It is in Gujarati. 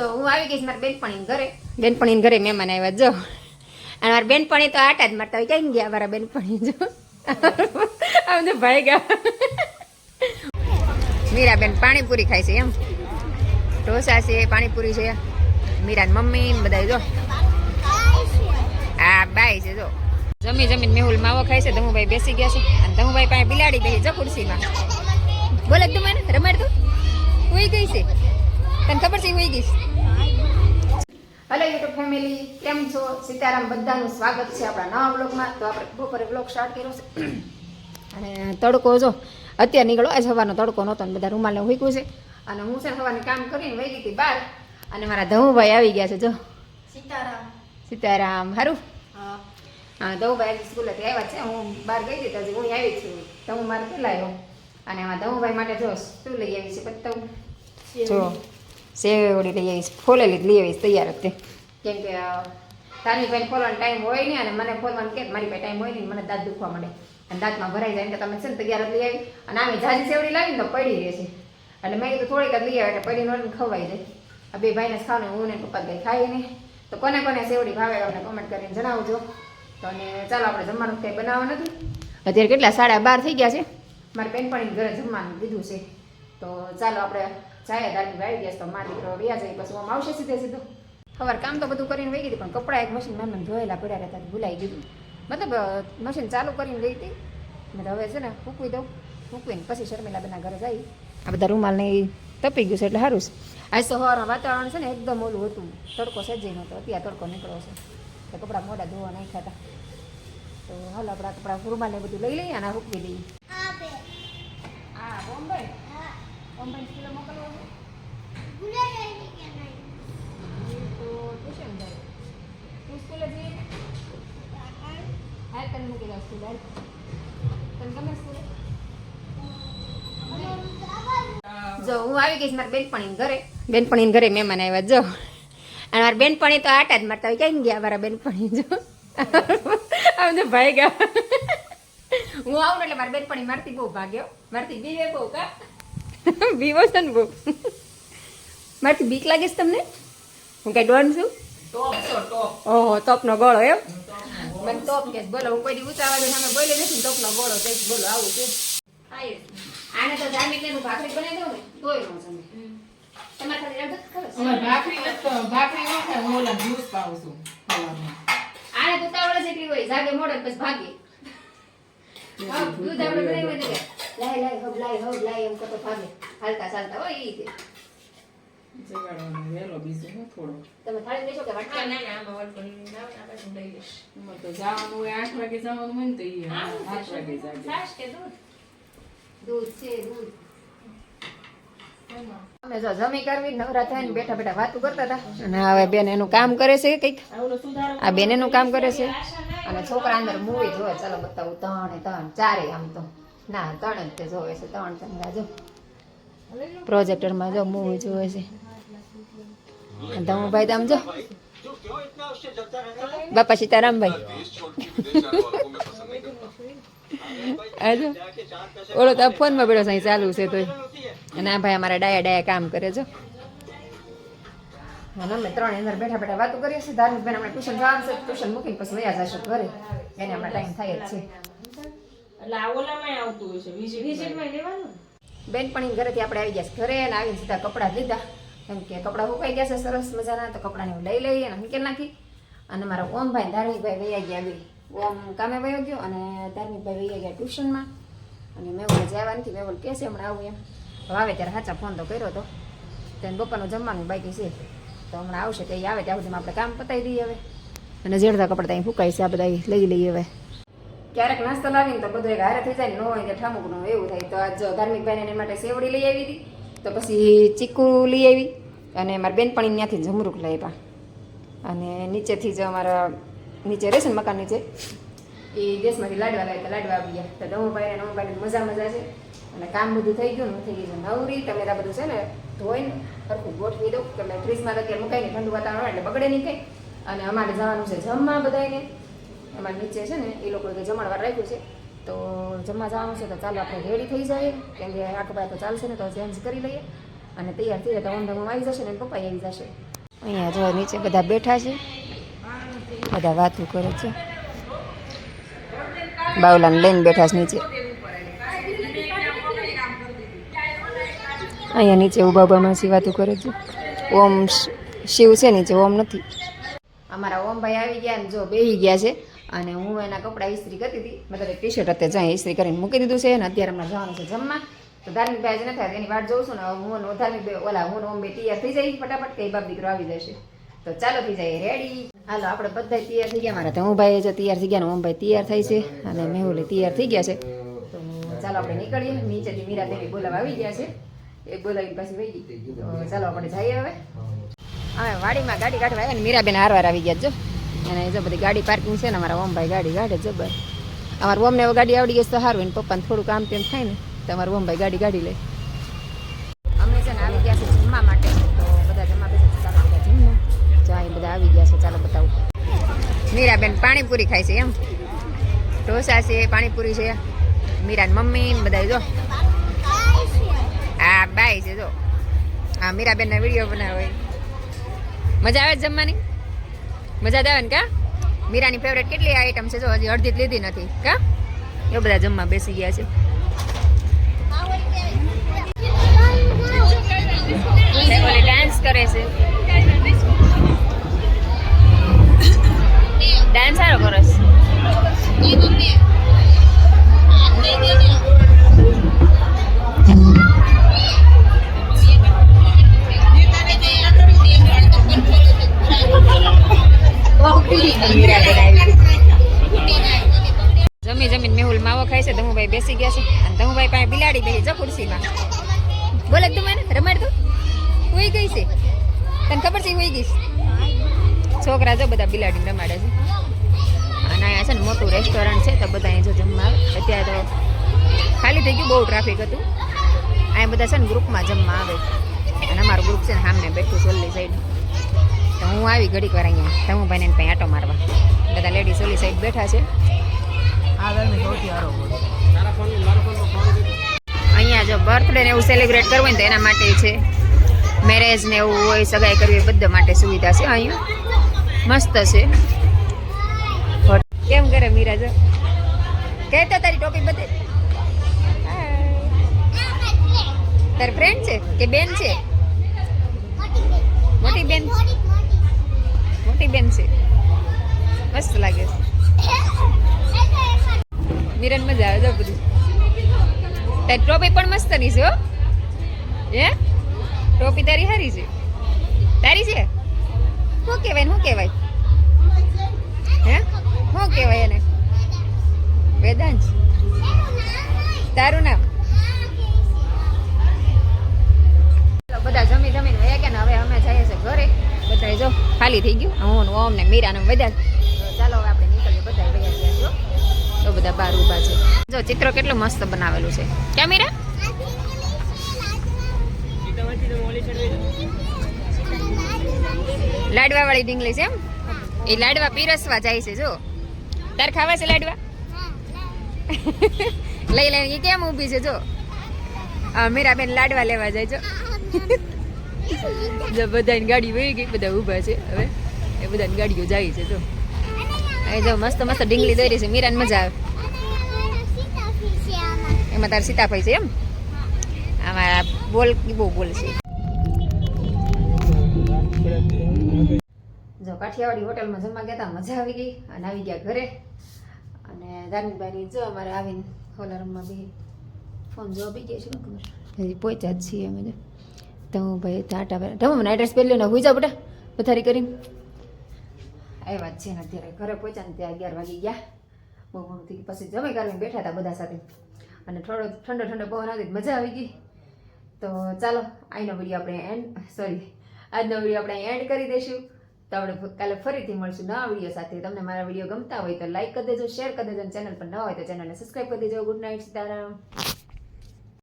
જો હું આવી ગઈશ મારા બેનપણીને ઘરે. બેનપણીને ઘરે મહેમાન આવ્યા જો. અને મારા બેનપણી તો આટા જ મારતા હોય ક્યાંય ગયા મારા બેનપણી જો? આમ તો ભાઈ ગયા. મીરાબેન પાણીપુરી ખાય છે એમ. ઢોસા છે, પાણીપુરી છે. મીરાની મમ્મી બધા જો. આ બાય છે જો. જમી જમીન મેહુલ માવો ખાય છે ધમુભાઈ બેસી ગયા છે. અને ધમુભાઈ પાસે બિલાડી બેસી છે ખુરશીમાં. બોલે તું મને, રમાડ તું. હુઈ ગઈ છે. તને ખબર છે હોઈ ગઈ. હલો યુટ્યુબ ફેમિલી કેમ છો? સીતારામ બધાનું સ્વાગત છે આપણા નવા બ્લોગમાં તો આપણે બપોરે બ્લોગ સ્ટાર્ટ કર્યો છે. અને તડકો જો અત્યારે નીકળો. આજ સવારનો તડકો નહોતો ને બધા રૂમાલને હુઈકું છે. અને હું છે સવારની કામ કરીને વહી ગઈ હતી બહાર. અને મારા ધમુભાઈ આવી ગયા છે જો. સીતારામ. સીતારામ હારું? હા. હા ધવુભાઈ આજે સ્કૂલેથી આવ્યા છે. હું બહાર ગઈ હતી તો હજી હું આવી છું. તમે મારે પેલા આવ્યો. અને આમાં ધવુભાઈ માટે જો શું લઈ આવી છે પત્તું જો. સેવડી લઈ આવીશ ફોલેલી જ લઈ આવીશ તૈયાર હતી કેમ કે તારી ભાઈ ફોલવાનો ટાઈમ હોય નહીં અને મને ફોલવાનું કે મારી પાસે ટાઈમ હોય નહીં મને દાંત દુખવા મળે અને દાંતમાં ભરાઈ જાય કે તમે છે ને તૈયાર લઈ આવી. અને આમે જાજી સેવડી લાવીને તો પડી રહે છે. એટલે મેં કીધું થોડીક જ લઈ આવે એટલે પડી નોડીને ખવાઈ જાય. આ બે ભાઈને જ ખાવાનું, હું ને પપ્પા કંઈ ખાઈ નહીં. તો કોને કોને સેવડી ભાવે અમને કોમેન્ટ કરીને જણાવજો. તો અને ચાલો આપણે જમવાનું કંઈ બનાવવા નથી. અત્યારે કેટલા? સાડા બાર થઈ ગયા છે. મારે બેનપણીને ઘરે જમવાનું દીધું છે. તો ચાલો આપણે જાય દાદી આવી ગયા તો મા દીકરો વ્યા જાય પછી આમ આવશે સીધે સીધો. ખબર કામ તો બધું કરીને વહી ગઈ પણ કપડાં એક મશીન મેં ધોયેલા પડ્યા રહેતા ભૂલાઈ ગયું. મતલબ મશીન ચાલુ કરીને ગઈ હતી મેં તો હવે છે ને ફૂકવી દઉં ફૂકવીને પછી શર્મિલા બેના ઘરે જઈ આ બધા રૂમાલ એ તપી ગયું છે એટલે સારું છે. આજ તો સવારમાં વાતાવરણ છે ને એકદમ ઓલું હતું તડકો સજ્જઈ નહોતો અત્યારે તડકો નીકળ્યો છે. તો કપડાં મોડા ધોવા નહીં ખાતા તો હાલ આપણા કપડાં રૂમાલ ને બધું લઈ લઈએ અને આ ફૂકવી દઈએ. હા બોમ્બે. જો, હું આવી ગઈશ મારા બેનપણી ઘરે. બેનપણી ઘરે મહેમાન આવ્યા, જો. અને મારા બેનપણી તો આટા જ મારતા હોય. ક્યાં ગયા મારા બેનપણી, જો? આમ તો ભાઈ ગયા. હું આવું એટલે મારા બેનપણી મારતી બહુ ભાગ્યો મારતી બીવે બહુ કા? બીવો છે ને બહુ. મારથી બીક લાગે છે તમને? હું કઈ ડોન છું? ટોપ છો ટોપ. ઓહો તોપનો ગોળો એમ? મને તોપ કે બોલો હું કોઈ ઉતાવળ સામે બોલે નથી ને તોપનો ગોળો તે બોલો આવું છે. આને તો ધાર્મિક ને ભાખરી બનાવી દઉં ને તોય નો જમે. તમારે ખાલી રગત ખબર? ભાખરી ભાખરી ન ખાય હું ઓલા જ્યુસ પાઉં છું આને તો તાવડે જેટલી હોય જાગે મોડે પછી ભાગે. દૂધ આપણે બનાવી દઈએ. લાય લાય હબ લાય હબ લાય એમ કરતો ભાગે. હાલતા ચાલતા હોય ઈ રીતે. જગાડવાનો વહેલો બીજું હું થોડો. તમે થાળી લેશો કે વાટકા? એમાં તો જવાનું હોય આઠ વાગે જવાનું હોય ને તો ઈ આઠ વાગે જાગે. દૂધ? છે દૂધ. અમે જો જમી કરવી નવરા થઈને બેઠા બેઠા વાતો કરતા હતા. અને હવે બેન એનું કામ કરે છે કંઈક. આ આ બેન એનું કામ કરે છે. અને છોકરા અંદર મૂવી જોવે. ચાલો બતાવું. ત્રણે ત્રણ ચારે આમ તો. ના ત્રણ જ તે જોવે છે ત્રણ ચંદા જો. પ્રોજેક્ટરમાં જો મૂવી જોવે છે. ધમુભાઈ તો આમ જો. બાપા સીતારામભાઈ. ઓલો તો ફોનમાં બેઠો સાઈ ચાલુ છે તોય. અને આ ભાઈ અમારા ડાયા ડાયા કામ કરે છો અને અમે ત્રણ અંદર બેઠા બેઠા વાતો કરીએ છીએ. ધાર્મિક બેન આપણે ટ્યુશન જવાનું છે ટ્યુશન મૂકીને પછી વયા જશું ઘરે. એને હમણાં ટાઈમ થાય જ છે. એટલે આ ઓલામાં આવતું હોય છે વિઝિટમાં લેવાનું બેનપણી ઘરેથી આપણે આવી ગયા છે ઘરે અને આવીને સીધા કપડાં લીધા. કેમ કે કપડાં સુકાઈ ગયા છે સરસ મજાના તો કપડાને હું લઈ લઈએ અને મૂકી નાખી. અને મારા ઓમભાઈ ધાર્મિકભાઈ વૈયા ગયા બી. ઓમ કામે વયો ગયો અને ધાર્મિકભાઈ વૈયા ગયા ટ્યુશનમાં. અને મેવલ જવા નથી મેવલ કહે છે હમણાં આવું એમ. હવે આવે ત્યારે સાચા ફોન તો કર્યો હતો તેને બપોરનું જમવાનું બાકી છે. તો હમણાં આવશે તો એ આવે ત્યાં સુધી આપણે કામ પતાવી દઈએ હવે. અને જેડતા કપડાં ત્યાં ફૂકાય છે આ બધા લઈ લઈએ હવે. ક્યારેક નાસ્તો લાવીને તો બધું એક હારે થઈ જાય ન હોય કે ઠામુકનું એવું થાય. તો આજ ધાર્મિક ભાઈને એના માટે સેવડી લઈ આવી હતી. તો પછી ચીકુ લઈ આવી અને મારા બેનપણી ત્યાંથી જમરૂક લાવ્યા અને નીચેથી જ અમારા નીચે રહેશે ને મકાન નીચે? એ દેશમાંથી લાડવા લાવ્યા લાડવા આવી ગયા તો દમુભાઈ અને નમુભાઈને મજા મજા છે. અને કામ બધું થઈ ગયું ને થઈ ગયું નવરી આ બધું છે ને ધોઈને સરખું ગોઠવી દઉં. તમે ફ્રીજમાં તો અત્યારે મુકાઈને ઠંડુ વાતાવરણ એટલે બગડે નહીં કંઈ. અને અમારે જવાનું છે જમવા બધાને અમારે નીચે છે ને, એ લોકો જમણવાર રાખ્યું છે. તો જમવા જવાનું છે તો ચાલો આપણે રેડી થઈ જઈએ. કેમ કે આખો તો ચાલશે ને, તો ચેન્જ કરી લઈએ. અને તૈયાર થઈ જાય તો ઓમ આવી જશે ને, પપ્પા આવી જશે. અહીંયા જો નીચે બધા બેઠા છે. બધા વાતો કરે છે. બાવલાને લઈને બેઠા છે નીચે. અહીંયા નીચે ઊભા ઊભા માસી કરે છે. ઓમ શિવ છે નીચે, ઓમ નથી. અમારા ઓમભાઈ આવી ગયા ને, જો બેહી ગયા છે. અને હું એના કપડાં ઇસ્ત્રી કરતી હતી. મતલબ ટી શર્ટ અત્યારે જાય ઇસ્ત્રી કરીને મૂકી દીધું છે અને અત્યારે અમારે જવાનું છે જમવા. તો ધાર્મિક ભાઈ નથી એની વાટ જોઉં છું ને હું ધાર્મિક ઓલા હું ને ઓમ બે તૈયાર થઈ જાય ફટાફટ કઈ બાપ દીકરો આવી જશે. તો ચાલો થઈ જાય રેડી હાલો, આપણે બધા તૈયાર થઈ ગયા. મારા તો હું ભાઈ જો તૈયાર થઈ ગયા ને ઓમ ભાઈ તૈયાર થાય છે અને મેહુલે તૈયાર થઈ ગયા છે. તો ચાલો આપણે નીકળીએ. નીચેથી મીરા દેવી બોલાવા આવી ગયા છે. એ બોલાવીને પાછી વહી ગઈ. ચાલો આપણે જઈએ હવે. હવે વાડીમાં ગાડી કાઢવા આવ્યા ને મીરાબેન હારવાર આવી ગયા જો. અને જો બધી ગાડી પાર્કિંગ છે ને અમારા ઓમભાઈ ગાડી કાઢે જબર. અમારા ઓમને હવે ગાડી આવડી ગઈ તો સારું એને પપ્પાને થોડું કામ તેમ થાય ને, તો અમારા ઓમભાઈ ગાડી ગાડી લે. અમે છે ને આવી ગયા છે જમવા માટે, તો બધા જમવા બેસે ચાલો બધા જમવા. જો અહીં બધા આવી ગયા છે, ચાલો બતાવું. મીરાબેન પાણીપુરી ખાય છે એમ. ઢોસા છે, પાણીપુરી છે. મીરાની મમ્મી બધા જો. હા, બાય છે, જો. આ મીરાબેનના વીડિયો બનાવે. મજા આવે જમવાની? મજા આવે ને કા? મીરાની ફેવરેટ કેટલી આઈટમ છે જો હજી અડધી જ લીધી નથી કા? એ બધા જમવા બેસી ગયા છે. ડાન્સ કરે છે. ડાન્સ સારો કરે છે. રમાડ તો હોઈ ગઈ છે. તને ખબર છે હોઈ ગઈ છે? છોકરા જો બધા બિલાડી રમાડે છે. અને અહીંયા છે ને મોટું રેસ્ટોરન્ટ છે, તો બધા અહીં જો જમવા આવે. અત્યારે તો ખાલી થઈ ગયું, બહુ ટ્રાફિક હતું. અહીંયા બધા છે ને ગ્રુપમાં જમવા આવે. અને અમારું ગ્રુપ છે ને સામને બેઠું સોલી સાઈડ તો હું આવી ઘડીક વાર અહીંયા. તમું ભાઈને ત્યાં આટો મારવા. બધા લેડીઝ ઓલી સાઈડ બેઠા છે. અહીંયા જો બર્થડે ને એવું સેલિબ્રેટ કરવું હોય તો એના માટે છે. મેરેજ ને એવું હોય, સગાઈ કરવી બધા માટે સુવિધા છે અહીંયા. મસ્ત છે. કેમ કરે મીરા જો કહેતા તારી ટોપી બધે તારી ફ્રેન્ડ છે કે બેન છે? મોટી બેન. મોટી બેન છે. મસ્ત લાગે છે. મીરાને મજા આવે જો બધું. તારી ટોપી પણ મસ્તની છે હો. ટોપી તારી સારી છે. તારી છે? શું કહેવાય ને શું કહેવાય? હે? શું કહેવાય એને? વેદાંત. તારું નામ? બધા જમી જમીને વયા ગયા હવે અમે જઈએ છે ઘરે. બધા જો, ખાલી થઈ ગયું. હું ઓમ ને મીરા ને બધા. તો બધા બાર ઊભા છે. જો, ચિત્ર કેટલું મસ્ત બનાવેલું છે. ક્યાં મીરા લાડવા વાળી ડીંગલી છે એમ? એ લાડવા પીરસવા જાય છે, જો. તાર ખાવા છે લાડવા? લઈ લઈને એ કેમ ઊભી છે, જો. આ મીરાબેન લાડવા લેવા જાય જો, બધાની ગાડી વહી ગઈ, બધા ઊભા છે હવે. એ બધાની ગાડીઓ જાય છે, જો. અહીં જો મસ્ત મસ્ત ડીંગલી દોરી છે. મીરાને મજા આવે. એમાં તાર સીતાભાઈ છે એમ? આમાં બોલ બહુ બોલ છે. જો કાઠિયાવાડી હોટલમાં જમવા ગયા હતા મજા આવી ગઈ. અને આવી ગયા ઘરે. અને ધાર્મિકભાઈની જો અમારે આવીને હોલા રમવા બી ફોન જો બી ગયા છે હજી પહોંચ્યા જ છીએ અમે તો ભાઈ ટાટા ભાઈ તમે મને એડ્રેસ પહેરી લો ને હુઈ જાઓ બેટા. પથારી કરીને. આવ્યા જ છે ને અત્યારે. ઘરે પહોંચ્યા ને ત્યાં અગિયાર વાગી ગયા. બહુ મોડું થઈ પછી જમી કરીને બેઠા હતા બધા સાથે. અને થોડો ઠંડો ઠંડો પવન આવતી મજા આવી ગઈ. તો ચાલો, આજનો વીડિયો આપણે એન્ડ સોરી આજનો વીડિયો આપણે એન્ડ કરી દઈશું. તો આપણે કાલે ફરીથી મળશું નવા વીડિયો સાથે. તમને મારા વીડિયો ગમતા હોય તો લાઈક કરી દેજો શેર કરી દેજો અને ચેનલ પર ન હોય તો ચેનલને સબસ્ક્રાઈબ કરી દેજો. Good night Sitaram.